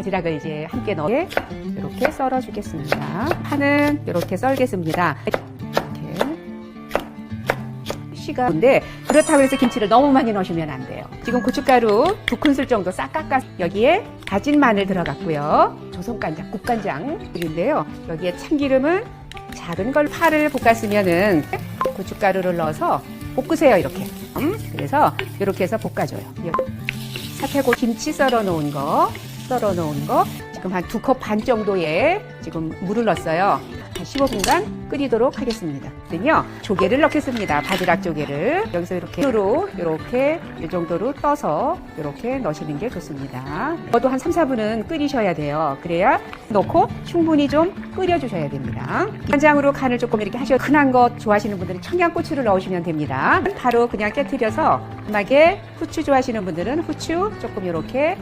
바지락을 이제 함께 넣어 이렇게 썰어 주겠습니다. 파는 이렇게 썰겠습니다. 이렇게 시간인데 그렇다고 해서 김치를 너무 많이 넣으시면 안 돼요. 지금 고춧가루 두 큰술 정도 싹 깎아 여기에 다진 마늘 들어갔고요. 조선간장, 국간장인데요. 여기에 참기름은 작은 걸 파를 볶았으면은 고춧가루를 넣어서 볶으세요 이렇게. 음, 그래서 이렇게 해서 볶아줘요. 사태고 김치 썰어 놓은 거, 썰어 놓은 거 지금 한 두 컵 반 정도의 지금 물을 넣었어요. 한 15분간 끓이도록 하겠습니다. 그러면요 조개를 넣겠습니다. 바지락 조개를 여기서 이렇게 으로 이렇게 이 정도로 떠서 이렇게 넣으시는 게 좋습니다. 저도 한 3, 4분은 끓이셔야 돼요. 그래야 넣고 충분히 좀 끓여주셔야 됩니다. 간장으로 간을 조금 이렇게 하셔 흔한 것 좋아하시는 분들은 청양고추를 넣으시면 됩니다. 바로 그냥 깨트려서 음하게 후추 좋아하시는 분들은 후추 조금 이렇게